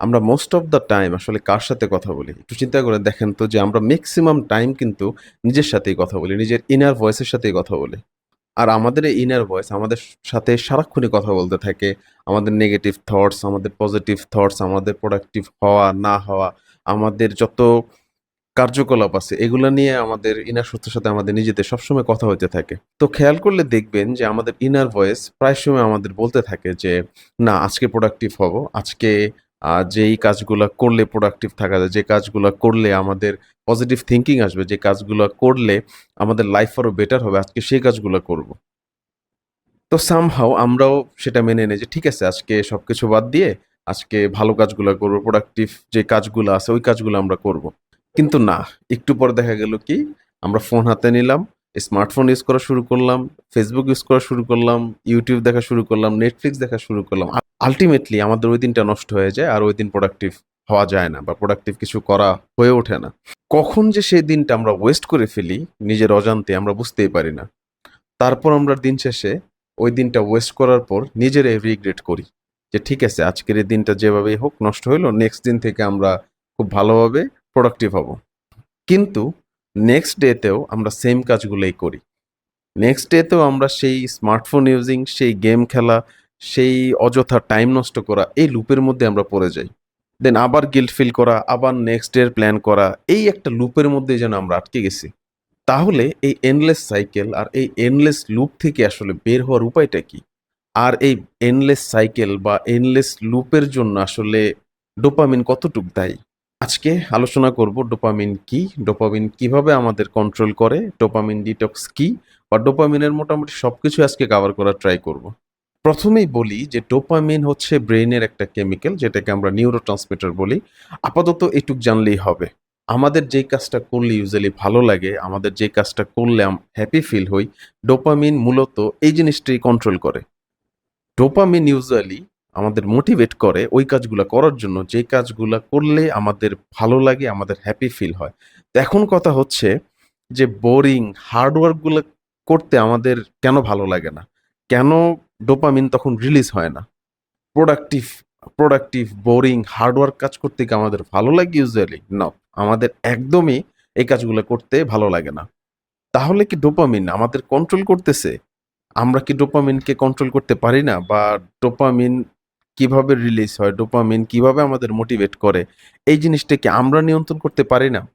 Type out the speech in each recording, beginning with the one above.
আমরা most of the time আসলে কার সাথে কথা বলি? একটু চিন্তা করে দেখেন তো যে আমরা ম্যাক্সিমাম টাইম কিন্তু নিজের সাথেই কথা বলি, নিজের ইনার ভয়েসের সাথেই কথা বলি। আর আমাদের এই ইনার ভয়েস আমাদের সাথে সারাক্ষণই কথা বলতে থাকে। আমাদের নেগেটিভ থটস আমাদের পজিটিভ থটস আমাদের প্রোডাক্টিভ হওয়া, না হওয়া, আমাদের যত কার্যকলাপ আছে, এগুলো নিয়ে আমাদের ইনার সত্যের সাথে আমাদের নিজেদের সবসময় কথা হতে থাকে। তো খেয়াল করলে দেখবেন যে আমাদের ইনার ভয়েস প্রায় সময় আমাদের বলতে থাকে যে, না, আজকে প্রোডাক্টিভ হব, আজকে যেই কাজগুলো করলে প্রোডাক্টিভ থাকা যায়, যে কাজগুলো করলে আমাদের পজিটিভ থিঙ্কিং আসবে, যে কাজগুলো করলে আমাদের লাইফ আরও বেটার হবে, আজকে সেই কাজগুলো করব। তো সামহাও আমরাও সেটা মেনে নেই যে ঠিক আছে, আজকে সবকিছু বাদ দিয়ে আজকে ভালো কাজগুলো করব প্রোডাক্টিভ যে কাজগুলো আছে, ওই কাজগুলো আমরা করব। কিন্তু না, একটু পর দেখা গেল কি, আমরা ফোন হাতে নিলাম স্মার্টফোন ইউজ করা শুরু করলাম ফেসবুক ইউজ করা শুরু করলাম ইউটিউব দেখা শুরু করলাম নেটফ্লিক্স দেখা শুরু করলাম। আলটিমেটলি আমাদের ওই দিনটা নষ্ট হয়ে যায় আর ওই দিন প্রোডাক্টিভ হওয়া যায় না বা প্রোডাক্টিভ কিছু করা হয়ে ওঠে না। কখন যে সেই দিনটা আমরা ওয়েস্ট করে ফেলি নিজের অজান্তে আমরা বুঝতেই পারি না। তারপর আমরা দিন শেষে ওই দিনটা ওয়েস্ট করার পর নিজেরাই রিগ্রেট করি যে ঠিক আছে, আজকের এই দিনটা যেভাবেই হোক নষ্ট হইল নেক্সট দিন থেকে আমরা খুব ভালোভাবে প্রোডাক্টিভ হব। কিন্তু নেক্সট ডেতেও আমরা সেম কাজগুলোই করি। নেক্সট ডেতেও আমরা সেই স্মার্টফোন ইউজিং সেই গেম খেলা সেই অযথা টাইম নষ্ট করা, এই লুপের মধ্যে আমরা পড়ে যাই। দেন আবার গিল্ট ফিল করা, আবার নেক্সট ডের প্ল্যান করা, এই একটা লুপের মধ্যে যেন আমরা আটকে গেছি। তাহলে এই এনলেস সাইকেল আর এই এনলেস লুপ থেকে আসলে বের হওয়ার উপায়টা কি? আর এই এনলেস সাইকেল বা এনলেস লুপের জন্য আসলে ডোপামিন কতটুক দায়ী? আজকে আলোচনা করব ডোপামিন কি ডোপামিন কীভাবে আমাদের কন্ট্রোল করে ডোপামিন ডিটক্স কি, বা ডোপামিনের মোটামুটি সবকিছু আজকে কভার করার ট্রাই করব। প্রথমেই বলি যে ডোপামিন হচ্ছে ব্রেইনের একটা কেমিক্যাল, যেটাকে আমরা নিউরো ট্রান্সমিটার বলি। আপাতত এটুক জানলেই হবে। আমাদের যেই কাজটা করলে ইউজুয়ালি ভালো লাগে, আমাদের যে কাজটা করলে হ্যাপি ফিল হই, ডোপামিন মূলত এই জিনিসটাই কন্ট্রোল করে। ডোপামিন ইউজুয়ালি আমাদের মোটিভেট করে ওই কাজগুলো করার জন্য যে কাজগুলো করলে আমাদের ভালো লাগে, আমাদের হ্যাপি ফিল হয়। তো এখন কথা হচ্ছে যে বোরিং, হার্ডওয়ার্কগুলো করতে আমাদের কেন ভালো লাগে না? কেন ডোপামিন তখন রিলিজ হয় না। প্রোডাক্টিভ প্রোডাক্টিভ বোরিং হার্ডওয়ার্ক কাজ করতে কি আমাদের ভালো লাগে ইউজুয়ালি না আমাদের একদমই এই কাজগুলো করতে ভালো লাগে না। তাহলে কি ডোপামিন আমাদের কন্ট্রোল করতেছে? আমরা কি ডোপামিনকে কন্ট্রোল করতে পারি না? বা ডোপামিন কীভাবে রিলিজ হয়? ডোপামিন কীভাবে আমাদের মোটিভেট করে? এই জিনিসটাকে আমরা নিয়ন্ত্রণ করতে পারি না।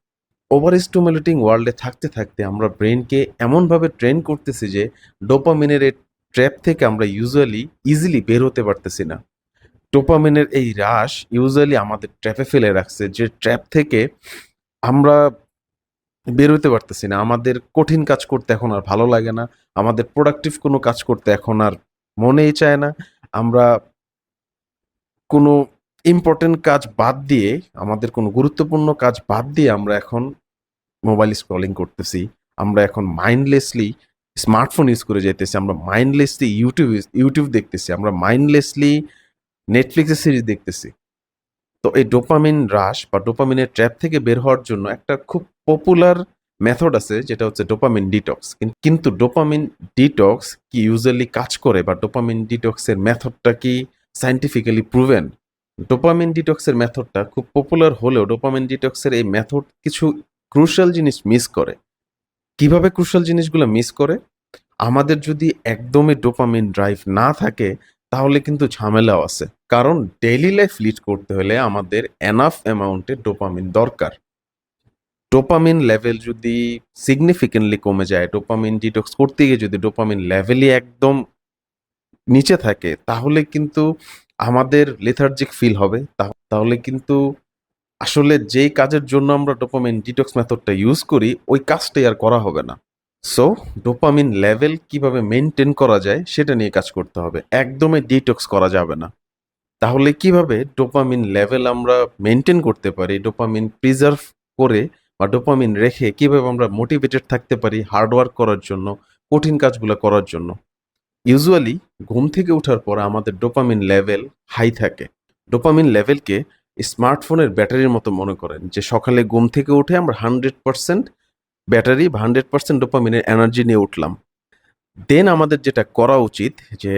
ওভার স্টিমুলেটিং ওয়ার্ল্ডে থাকতে থাকতে আমরা ব্রেনকে এমনভাবে ট্রেন করতেছি যে, ডোপামিনের ট্র্যাপ থেকে আমরা ইউজুয়ালি ইজিলি বের হতে পারতেছি না। ডোপামিনের এই হ্রাস ইউজুয়ালি আমাদের ট্র্যাপে ফেলে রাখছে, যে ট্র্যাপ থেকে আমরা বের হতে পারতেছি না। আমাদের কঠিন কাজ করতে এখন আর ভালো লাগে না, আমাদের প্রোডাক্টিভ কোনো কাজ করতে এখন আর মনেই চায় না। আমরা কোনো ইম্পর্টেন্ট কাজ বাদ দিয়ে, আমাদের কোনো গুরুত্বপূর্ণ কাজ বাদ দিয়ে আমরা এখন মোবাইল স্ক্রলিং করতেছি। আমরা এখন মাইন্ডলেসলি স্মার্টফোন ইউজ করে যেতেছি আমরা মাইন্ডলেসলি ইউটিউব ইউটিউব দেখতেছি, আমরা মাইন্ডলেসলি নেটফ্লিক্সের সিরিজ দেখতেছি। তো এই ডোপামিন হ্রাস বা ডোপামিনের ট্র্যাপ থেকে বের হওয়ার জন্য একটা খুব পপুলার মেথড আছে, যেটা হচ্ছে ডোপামিন ডিটক্স কিন্তু ডোপামিন ডিটক্স কি ইউজুয়ালি কাজ করে বা ডোপামিন ডিটক্সের মেথডটা কি সাইন্টিফিক্যালি প্রুভেন ডোপামিন ডিটক্সের মেথডটা খুব পপুলার হলেও ডোপামিন ডিটক্সের এই মেথড কিছু ক্রুশাল জিনিস মিস করে। কীভাবে ক্রুশাল জিনিসগুলো মিস করে? আমাদের যদি একদমই ডোপামিন ড্রাইভ না থাকে, তাহলে কিন্তু ঝামেলাও আছে। কারণ ডেইলি লাইফ লিড করতে হলে আমাদের এনাফ অ্যামাউন্টে ডোপামিন দরকার। ডোপামিন লেভেল যদি সিগনিফিকেন্টলি কমে যায় ডোপামিন ডিটক্স করতে গিয়ে যদি ডোপামিন লেভেলই একদম নিচে থাকে, তাহলে কিন্তু আমাদের লেথার্জিক ফিল হবে। তাহ- তাহলে কিন্তু আসলে যেই কাজের জন্য আমরা ডোপামিন ডিটক্স মেথডটা ইউজ করি, ওই কাজটাই আর করা হবে না। সো ডোপামিন লেভেল কীভাবে মেনটেন করা যায়, সেটা নিয়ে কাজ করতে হবে। একদমই ডিটক্স করা যাবে না। তাহলে কীভাবে ডোপামিন লেভেল আমরা মেনটেন করতে পারি, ডোপামিন প্রিজার্ভ করে বা ডোপামিন রেখে কীভাবে আমরা মোটিভেটেড থাকতে পারি হার্ডওয়ার্ক করার জন্য, কঠিন কাজগুলো করার জন্য? ইউজুয়ালি ঘুম থেকে ওঠার পর আমাদের ডোপামিন লেভেল হাই থাকে। ডোপামিন লেভেলকে স্মার্টফোনের ব্যাটারির মতো মনে করেন, যে সকালে ঘুম থেকে উঠে আমরা হান্ড্রেড পার্সেন্ট ব্যাটারি বা হান্ড্রেড পার্সেন্ট ডোপামিনের এনার্জি নিয়ে উঠলাম। দেন আমাদের যেটা করা উচিত, যে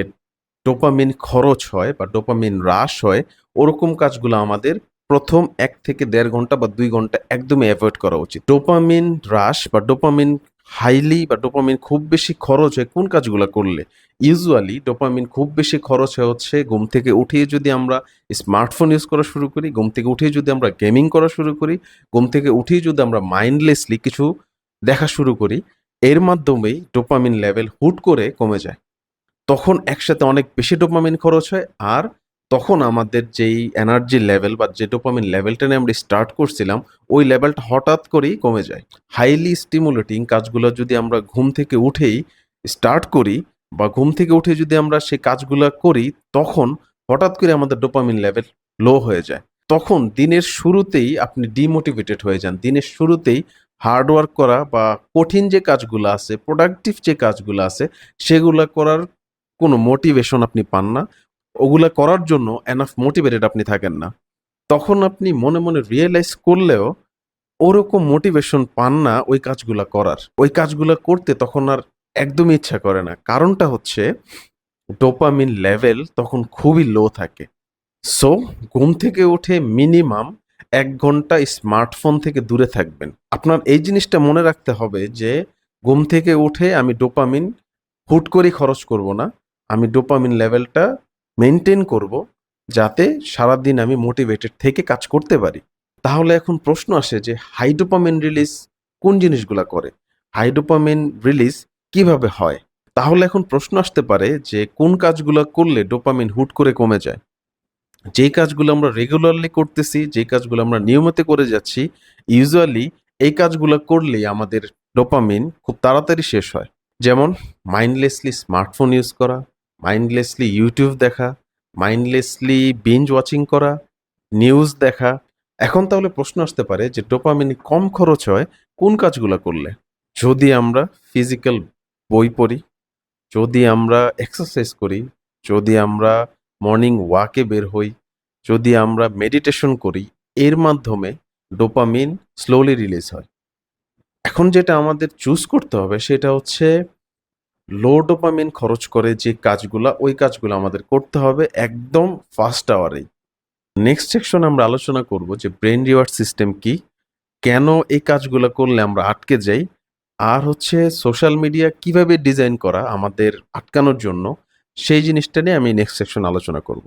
ডোপামিন খরচ হয় বা ডোপামিন হ্রাস হয়, ওরকম কাজগুলো আমাদের প্রথম এক থেকে দেড় ঘণ্টা বা দুই ঘণ্টা একদমই অ্যাভয়েড করা উচিত। ডোপামিন হ্রাস বা ডোপামিন হাইলি বা ডোপামিন খুব বেশি খরচ হয় কোন কাজগুলো করলে? ইউজুয়ালি ডোপামিন খুব বেশি খরচ হয় হচ্ছে ঘুম থেকে উঠিয়ে যদি আমরা স্মার্টফোন ইউজ করা শুরু করি, ঘুম থেকে উঠিয়ে যদি আমরা গেমিং করা শুরু করি, ঘুম থেকে উঠিয়ে যদি আমরা মাইন্ডলেসলি কিছু দেখা শুরু করি, এর মাধ্যমেই ডোপামিন লেভেল হুট করে কমে যায়। তখন একসাথে অনেক বেশি ডোপামিন খরচ হয় আর তখন আমাদের যেই এনার্জি লেভেল বা যে ডোপামিন লেভেলটা নিয়ে আমরা স্টার্ট করছিলাম, ওই লেভেলটা হঠাৎ করেই কমে যায়। হাইলি স্টিমুলেটিং কাজগুলো যদি আমরা ঘুম থেকে উঠেই স্টার্ট করি বা ঘুম থেকে উঠে যদি আমরা সেই কাজগুলো করি, তখন হঠাৎ করে আমাদের ডোপামিন লেভেল লো হয়ে যায়। তখন দিনের শুরুতেই আপনি ডিমোটিভেটেড হয়ে যান। দিনের শুরুতেই হার্ডওয়ার্ক করা বা কঠিন যে কাজগুলো আছে প্রোডাক্টিভ যে কাজগুলো আছে, সেগুলো করার কোনো মোটিভেশন আপনি পান না। ওগুলা করার জন্য এনাফ মোটিভেটেড আপনি থাকেন না। তখন আপনি মনে মনে রিয়েলাইজ করলেও ওরকম মোটিভেশন পান না ওই কাজগুলা করার। ওই কাজগুলা করতে তখন আর একদমই ইচ্ছা করে না। কারণটা হচ্ছে ডোপামিন লেভেল তখন খুবই লো থাকে। সো ঘুম থেকে উঠে মিনিমাম এক ঘণ্টা স্মার্টফোন থেকে দূরে থাকবেন। আপনার এই জিনিসটা মনে রাখতে হবে যে, ঘুম থেকে উঠে আমি ডোপামিন হুট করে খরচ করব না। আমি ডোপামিন লেভেলটা মেনটেন করব যাতে সারাদিন আমি মোটিভেটেড থেকে কাজ করতে পারি। তাহলে এখন প্রশ্ন আসে যে হাইডোপামিন রিলিজ কোন জিনিসগুলা করে? হাইডোপামিন রিলিজ কীভাবে হয়? তাহলে এখন প্রশ্ন আসতে পারে যে কোন কাজগুলো করলে ডোপামিন হুট করে কমে যায়? যেই কাজগুলো আমরা রেগুলারলি করতেছি, যেই কাজগুলো আমরা নিয়মিত করে যাচ্ছি ইউজুয়ালি এই কাজগুলো করলেই আমাদের ডোপামিন খুব তাড়াতাড়ি শেষ হয়। যেমন মাইন্ডলেসলি স্মার্টফোন ইউজ করা মাইন্ডলেসলি ইউটিউব দেখা মাইন্ডলেসলি বিঞ্জ ওয়াচিং করা নিউজ দেখা। এখন তাহলে প্রশ্ন আসতে পারে যে ডোপামিন কম খরচ হয় কোন কাজগুলো করলে? যদি আমরা ফিজিক্যাল বই পড়ি, যদি আমরা এক্সারসাইজ করি, যদি আমরা মর্নিং ওয়াকে বের হই, যদি আমরা মেডিটেশন করি, এর মাধ্যমে ডোপামিন স্লোলি রিলিজ হয়। এখন যেটা আমাদের চুজ করতে হবে সেটা হচ্ছে লো ডোপামিন খরচ করে যে কাজগুলো, ওই কাজগুলো আমাদের করতে হবে একদম ফার্স্ট আওয়ারেই নেক্সট সেকশন আমরা আলোচনা করব যে ব্রেন রিওয়ার্ড সিস্টেম কি, কেন এই কাজগুলো করলে আমরা আটকে যাই, আর হচ্ছে সোশ্যাল মিডিয়া কীভাবে ডিজাইন করা আমাদের আটকানোর জন্য, সেই জিনিসটা নিয়ে আমি নেক্সট সেকশন আলোচনা করব।